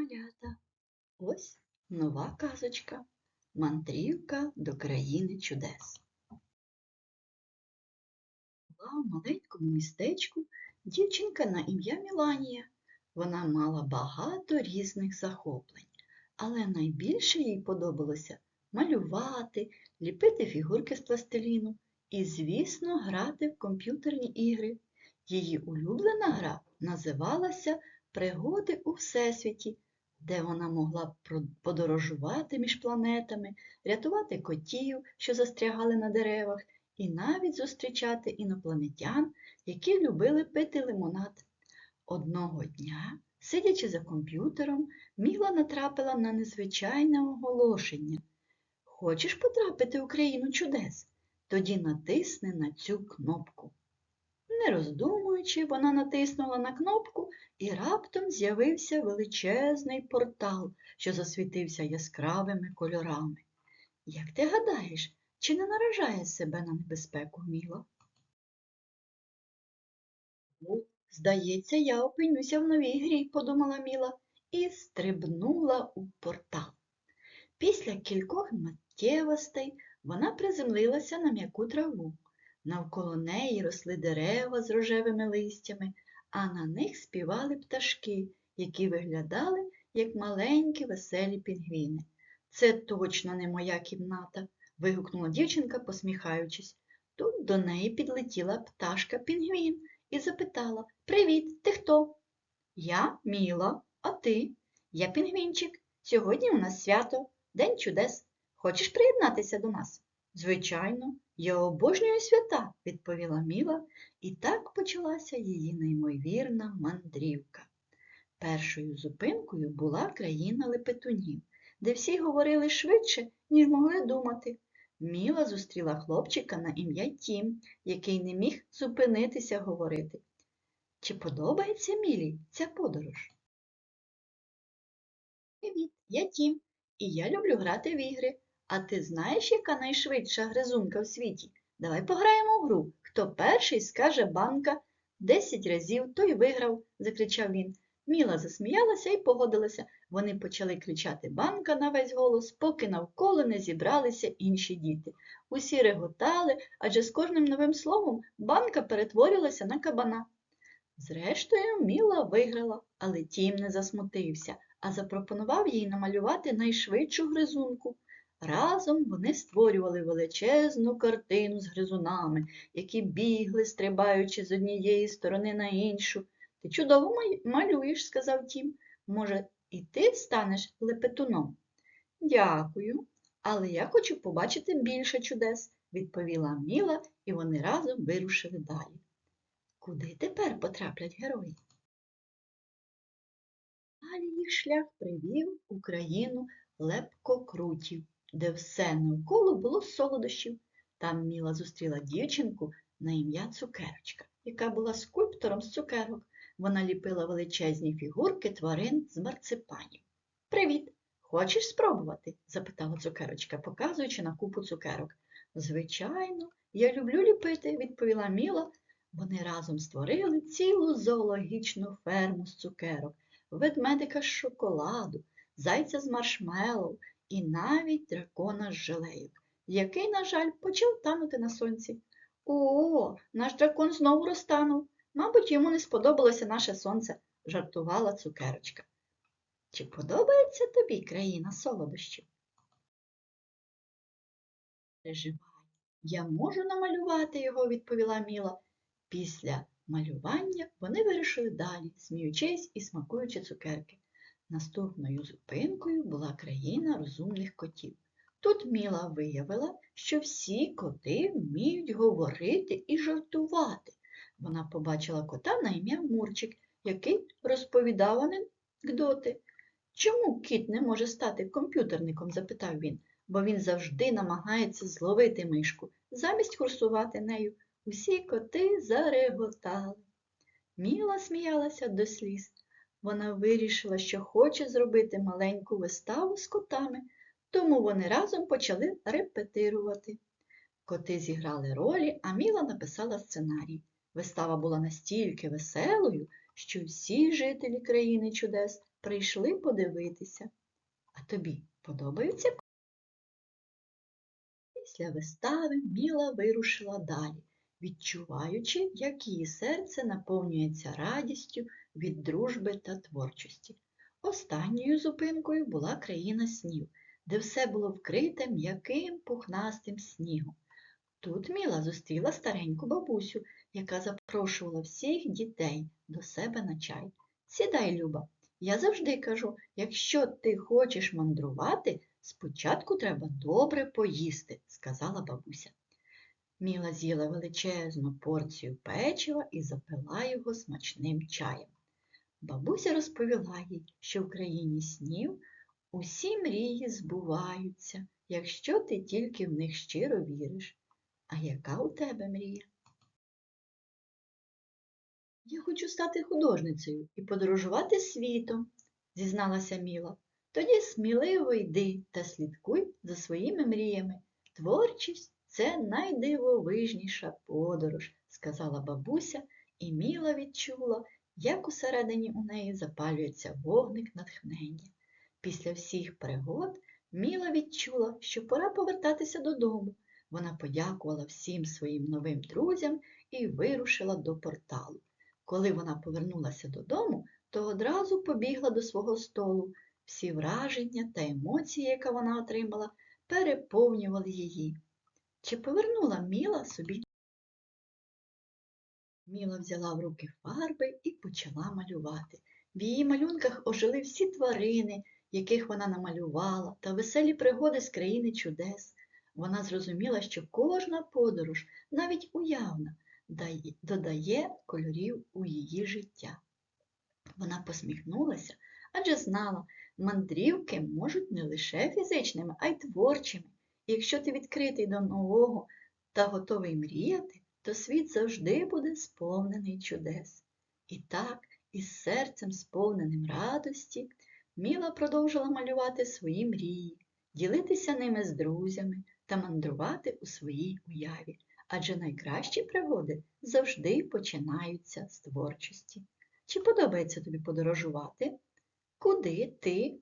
малята! Ось нова казочка Мандрівка до країни чудес. Була у маленькому містечку дівчинка на ім'я Міланія. Вона мала багато різних захоплень, але найбільше їй подобалося малювати, ліпити фігурки з пластиліну і, звісно, грати в комп'ютерні ігри. Її улюблена гра називалася Пригоди у Всесвіті, де вона могла б подорожувати між планетами, рятувати котів, що застрягали на деревах, і навіть зустрічати інопланетян, які любили пити лимонад. Одного дня, сидячи за комп'ютером, Міла натрапила на незвичайне оголошення. Хочеш потрапити у країну чудес? Тоді натисни на цю кнопку. Роздумуючи, вона натиснула на кнопку і раптом з'явився величезний портал, що засвітився яскравими кольорами. Як ти гадаєш, чи не наражає себе на небезпеку Міла? Здається, я опинюся в новій грі, подумала Міла, і стрибнула у портал. Після кількох миттєвостей вона приземлилася на м'яку траву. Навколо неї росли дерева з рожевими листями, а на них співали пташки, які виглядали як маленькі веселі пінгвіни. Це точно не моя кімната, вигукнула дівчинка, посміхаючись. Тут до неї підлетіла пташка пінгвін і запитала Привіт, ти хто? Я Міла, а ти? Я пінгвінчик. Сьогодні у нас свято, День чудес. Хочеш приєднатися до нас? Звичайно, я обожнюю свята, відповіла Міла, і так почалася її неймовірна мандрівка. Першою зупинкою була країна лепетунів, де всі говорили швидше, ніж могли думати. Міла зустріла хлопчика на ім'я Тім, який не міг зупинитися говорити. Чи подобається Мілі ця подорож? Привіт, я Тім, і я люблю грати в ігри. А ти знаєш, яка найшвидша гризунка в світі? Давай пограємо в гру. Хто перший скаже банка десять разів, той виграв, закричав він. Міла засміялася і погодилася. Вони почали кричати банка на весь голос, поки навколо не зібралися інші діти. Усі реготали, адже з кожним новим словом банка перетворилася на кабана. Зрештою, Міла виграла, але тім не засмутився, а запропонував їй намалювати найшвидшу гризунку. Разом вони створювали величезну картину з гризунами, які бігли, стрибаючи з однієї сторони на іншу. Ти чудово малюєш, сказав Тім. Може, і ти станеш лепетуном? Дякую, але я хочу побачити більше чудес, відповіла Міла, і вони разом вирушили далі. Куди тепер потраплять герої? Далі їх шлях привів у країну лепкокрутів, де все навколо було солодощів. Там Міла зустріла дівчинку на ім'я Цукерочка, яка була скульптором з цукерок. Вона ліпила величезні фігурки тварин з марципанів. Привіт! Хочеш спробувати? запитала цукерочка, показуючи на купу цукерок. Звичайно, я люблю ліпити, відповіла Міла. Вони разом створили цілу зоологічну ферму з цукерок, ведмедика з шоколаду, зайця з маршмеллоу і навіть дракона з желейок, який, на жаль, почав танути на сонці. О, наш дракон знову розтанув. Мабуть, йому не сподобалося наше сонце, жартувала цукерочка. Чи подобається тобі країна солодощів? Переживай, я можу намалювати його, відповіла Міла. Після малювання вони вирішили далі, сміючись і смакуючи цукерки. Наступною зупинкою була країна розумних котів. Тут Міла виявила, що всі коти вміють говорити і жартувати. Вона побачила кота на ім'я Мурчик, який розповідав анекдоти. Чому кіт не може стати комп'ютерником? запитав він, бо він завжди намагається зловити мишку, замість курсувати нею. Усі коти зареготали. Міла сміялася до сліз. Вона вирішила, що хоче зробити маленьку виставу з котами, тому вони разом почали репетирувати. Коти зіграли ролі, а Міла написала сценарій. Вистава була настільки веселою, що всі жителі країни чудес прийшли подивитися. А тобі подобаються? Після вистави Міла вирушила далі, відчуваючи, як її серце наповнюється радістю від дружби та творчості. Останньою зупинкою була країна снів, де все було вкрите м'яким пухнастим снігом. Тут Міла зустріла стареньку бабусю, яка запрошувала всіх дітей до себе на чай. Сідай, Люба, я завжди кажу, якщо ти хочеш мандрувати, спочатку треба добре поїсти, сказала бабуся. Міла з'їла величезну порцію печива і запила його смачним чаєм. Бабуся розповіла їй, що в країні снів усі мрії збуваються, якщо ти тільки в них щиро віриш. А яка у тебе мрія? Я хочу стати художницею і подорожувати світом, зізналася Міла. Тоді сміливо йди та слідкуй за своїми мріями. Творчість це найдивовижніша подорож, сказала бабуся, і Міла відчула, як усередині у неї запалюється вогник натхнення. Після всіх пригод Міла відчула, що пора повертатися додому. Вона подякувала всім своїм новим друзям і вирушила до порталу. Коли вона повернулася додому, то одразу побігла до свого столу. Всі враження та емоції, які вона отримала, переповнювали її. Чи повернула Міла собі? Міла взяла в руки фарби і почала малювати. В її малюнках ожили всі тварини, яких вона намалювала, та веселі пригоди з країни чудес. Вона зрозуміла, що кожна подорож, навіть уявна, додає кольорів у її життя. Вона посміхнулася, адже знала, мандрівки можуть не лише фізичними, а й творчими. Якщо ти відкритий до нового та готовий мріяти, то світ завжди буде сповнений чудес. І так, із серцем сповненим радості, Міла продовжила малювати свої мрії, ділитися ними з друзями та мандрувати у своїй уяві, адже найкращі пригоди завжди починаються з творчості. Чи подобається тобі подорожувати? Куди ти